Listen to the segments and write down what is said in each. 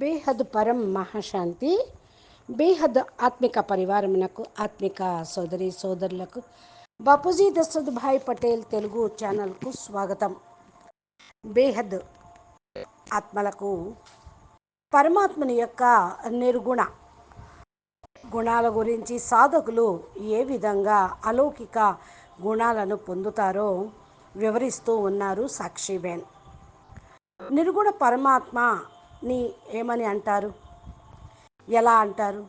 బేహద్ పరం మహాశాంతి బేహద్ ఆత్మిక పరివారమునకు ఆత్మిక సోదరి సోదరులకు బాపూజీ దశరథ్ భాయ్ పటేల్ తెలుగు ఛానల్కు స్వాగతం. బేహద్ ఆత్మలకు పరమాత్మని యొక్క నిర్గుణ గుణాల గురించి సాధకులు ఏ విధంగా అలౌకిక గుణాలను పొందుతారో వివరిస్తూ ఉన్నారు సాక్షిబేన్. నిర్గుణ ని ఏమని అంటారు? ఎలా అంటారు?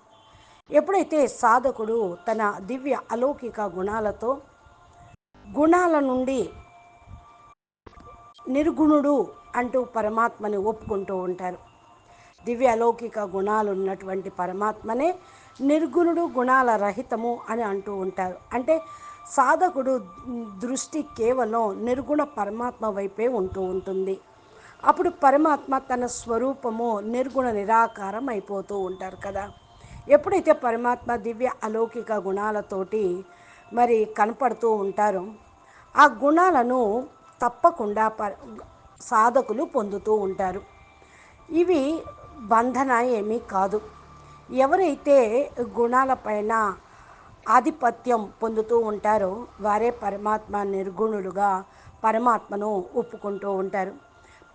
ఎప్పుడైతే సాధకుడు తన దివ్య అలౌకిక గుణాలతో గుణాల నుండి నిర్గుణుడు అంటూ పరమాత్మని ఒప్పుకుంటూ ఉంటారు. దివ్య అలౌకిక గుణాలు ఉన్నటువంటి పరమాత్మనే నిర్గుణుడు గుణాల రహితము అని అంటూ ఉంటారు. అంటే సాధకుడు దృష్టి కేవలం నిర్గుణ పరమాత్మ వైపే ఉంటూ ఉంటుంది. అప్పుడు పరమాత్మ తన స్వరూపము నిర్గుణ నిరాకారం అయిపోతూ ఉంటారు కదా. ఎప్పుడైతే పరమాత్మ దివ్య అలౌకిక గుణాలతోటి మరి కనపడుతూ ఉంటారో ఆ గుణాలను తప్పకుండా ప సాధకులు పొందుతూ ఉంటారు. ఇవి బంధన ఏమీ కాదు. ఎవరైతే గుణాలపైన ఆధిపత్యం పొందుతూ ఉంటారో వారే పరమాత్మ నిర్గుణులుగా పరమాత్మను ఒప్పుకుంటూ ఉంటారు.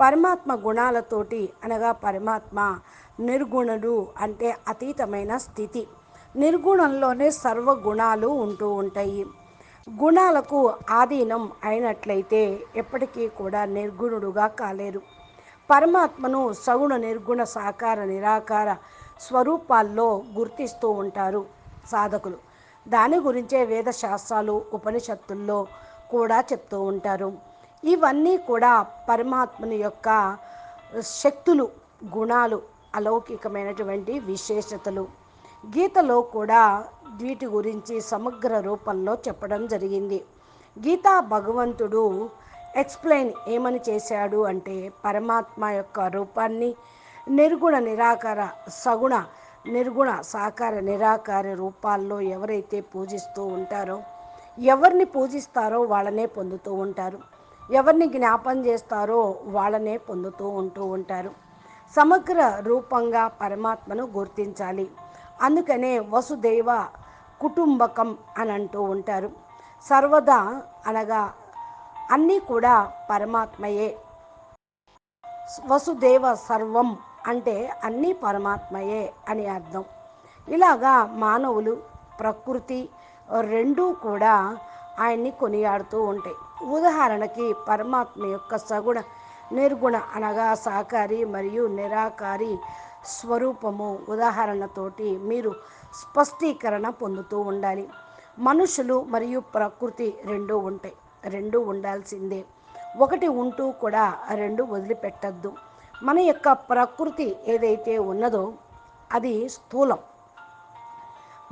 పరమాత్మ గుణాలతోటి అనగా పరమాత్మ నిర్గుణుడు అంటే అతీతమైన స్థితి. నిర్గుణంలోనే సర్వ గుణాలు ఉంటూ ఉంటాయి. గుణాలకు ఆధీనం అయినట్లయితే ఎప్పటికీ కూడా నిర్గుణుడుగా కాలేరు. పరమాత్మను సగుణ నిర్గుణ సాకార నిరాకార స్వరూపాల్లో గుర్తిస్తూ ఉంటారు సాధకులు. దాని గురించే వేదశాస్త్రాలు ఉపనిషత్తుల్లో కూడా చెప్తూ ఉంటారు. ఇవన్నీ కూడా పరమాత్మని యొక్క శక్తులు గుణాలు అలౌకికమైనటువంటి విశేషతలు. గీతలో కూడా వీటి గురించి సమగ్ర రూపంలో చెప్పడం జరిగింది. గీతా భగవంతుడు ఎక్స్ప్లెయిన్ ఏమని చేశాడు అంటే పరమాత్మ యొక్క రూపాన్ని నిర్గుణ నిరాకార సగుణ నిర్గుణ సాకార నిరాకార రూపాల్లో ఎవరైతే పూజిస్తూ ఉంటారో ఎవరిని పూజిస్తారో వాళ్ళనే పొందుతూ ఉంటారు. ఎవరిని జ్ఞాపం చేస్తారో వాళ్ళనే పొందుతూ ఉంటూ ఉంటారు. సమగ్ర రూపంగా పరమాత్మను గుర్తించాలి. అందుకనే వసుదేవ కుటుంబకం అని అంటూ ఉంటారు. సర్వదా అనగా అన్నీ కూడా పరమాత్మయే. వసుదేవ సర్వం అంటే అన్నీ పరమాత్మయే అని అర్థం. ఇలాగా మానవులు ప్రకృతి రెండూ కూడా ఆయన్ని కొనియాడుతూ ఉంటాయి. ఉదాహరణకి పరమాత్మ యొక్క సగుణ నిర్గుణ అనగా సాకారి మరియు నిరాకారి స్వరూపము ఉదాహరణతోటి మీరు స్పష్టీకరణ పొందుతూ ఉండాలి. మనుషులు మరియు ప్రకృతి రెండు ఉంటాయి రెండు ఉండాల్సిందే. ఒకటి ఉంటూ కూడా రెండు వదిలిపెట్టద్దు. మన యొక్క ప్రకృతి ఏదైతే ఉన్నదో అది స్థూలం.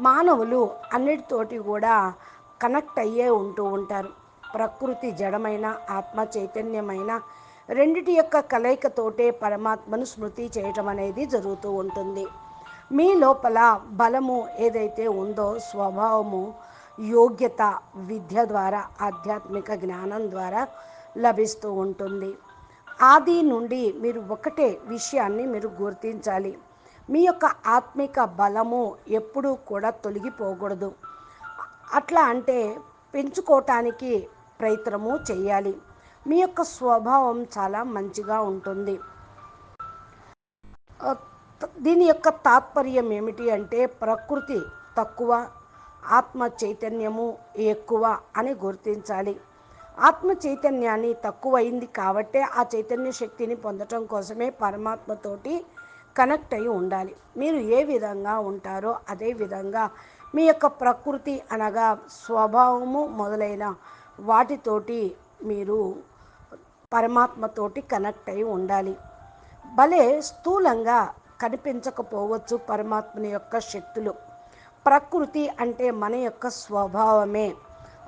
మానవులు అన్నిటితోటి కూడా కనెక్ట్ అయ్యే ఉంటూ ఉంటారు. ప్రకృతి జడమైన ఆత్మ చైతన్యమైన రెండిటి యొక్క కలయికతోటే పరమాత్మను స్మృతి చేయటం అనేది జరుగుతూ ఉంటుంది. మీ లోపల బలము ఏదైతే ఉందో స్వభావము యోగ్యత విద్య ద్వారా ఆధ్యాత్మిక జ్ఞానం ద్వారా లభిస్తూ ఉంటుంది. ఆది నుండి మీరు ఒకటే విషయాన్ని మీరు గుర్తించాలి. మీ యొక్క ఆత్మిక బలము ఎప్పుడూ కూడా తొలగిపోకూడదు. అట్లా అంటే పెంచుకోవటానికి ప్రయత్నము చేయాలి. మీ యొక్క స్వభావం చాలా మంచిగా ఉంటుంది. దీని యొక్క తాత్పర్యం ఏమిటి అంటే ప్రకృతి తక్కువ ఆత్మ చైతన్యము ఎక్కువ అని గుర్తించాలి. ఆత్మ చైతన్యాన్ని తక్కువైంది కాబట్టే ఆ చైతన్య శక్తిని పొందటం కోసమే పరమాత్మతోటి కనెక్ట్ అయి ఉండాలి. మీరు ఏ విధంగా ఉంటారో అదే విధంగా మీ యొక్క ప్రకృతి అనగా స్వభావము మొదలైన వాటితోటి మీరు పరమాత్మతోటి కనెక్ట్ అయి ఉండాలి. భలే స్థూలంగా కనిపించకపోవచ్చు పరమాత్మని యొక్క శక్తులు. ప్రకృతి అంటే మన యొక్క స్వభావమే.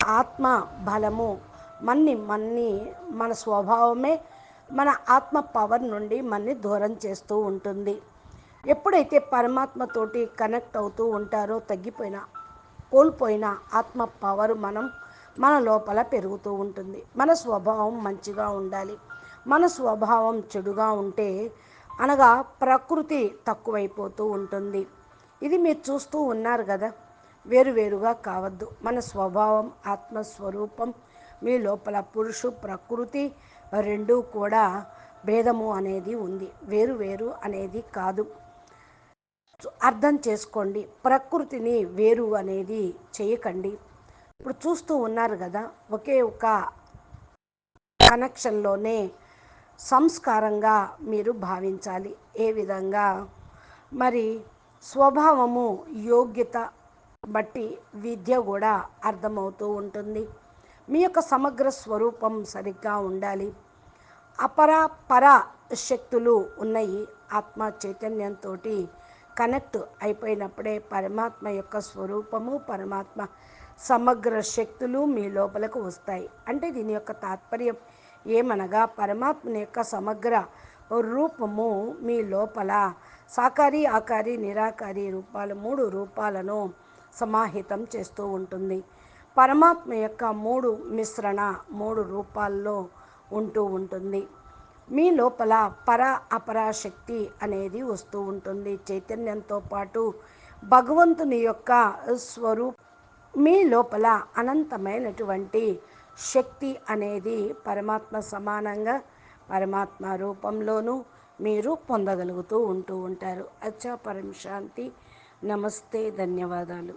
ఆత్మ బలము మన్ని మన్ని మన స్వభావమే. మన ఆత్మ పవర్ నుండి మన్ని దూరం చేస్తూ ఉంటుంది. ఎప్పుడైతే పరమాత్మతోటి కనెక్ట్ అవుతూ ఉంటారో తగ్గిపోయిన కోల్పోయిన ఆత్మ పవర్ మనం మన లోపల పెరుగుతూ ఉంటుంది. మన స్వభావం మంచిగా ఉండాలి. మన స్వభావం చెడుగా ఉంటే అనగా ప్రకృతి తక్కువైపోతూ ఉంటుంది. ఇది మీరు చూస్తూ ఉన్నారు కదా. వేరువేరుగా కావద్దు. మన స్వభావం ఆత్మస్వరూపం మీ లోపల పురుషు ప్రకృతి రెండూ కూడా భేదము అనేది ఉంది. వేరు వేరు అనేది కాదు. అర్థం చేసుకోండి. ప్రకృతిని వేరు అనేది చేయకండి. ఇప్పుడు చూస్తూ ఉన్నారు కదా ఒకే ఒక కనెక్షన్లోనే సంస్కారంగా మీరు భావించాలి. ఏ విధంగా? మరి స్వభావము యోగ్యత బట్టి విద్య కూడా అర్థమవుతూ ఉంటుంది. మీ యొక్క సమగ్ర స్వరూపం సరిగ్గా ఉండాలి. అపర పర శక్తులు ఉన్నాయి. ఆత్మ చైతన్యంతో కనెక్ట్ అయిపోయినప్పుడే పరమాత్మ యొక్క స్వరూపము పరమాత్మ సమగ్ర శక్తులు మీ లోపలకు వస్తాయి. అంటే దీని యొక్క తాత్పర్యం ఏమనగా పరమాత్మని యొక్క సమగ్ర రూపము మీ లోపల సాకారి ఆకారి నిరాకారి రూపాలు మూడు రూపాలను సమాహితం చేస్తూ ఉంటుంది. పరమాత్మ యొక్క మూడు మిశ్రణ మూడు రూపాల్లో ఉంటూ ఉంటుంది. మీ లోపల పర అపర శక్తి అనేది వస్తూ ఉంటుంది. చైతన్యంతో పాటు భగవంతుని యొక్క స్వరూప మీ లోపల అనంతమైనటువంటి శక్తి అనేది పరమాత్మ సమానంగా పరమాత్మ రూపంలోనూ మీరు పొందగలుగుతూ ఉంటూ ఉంటారు. అచ్చా పరం శాంతి నమస్తే. ధన్యవాదాలు.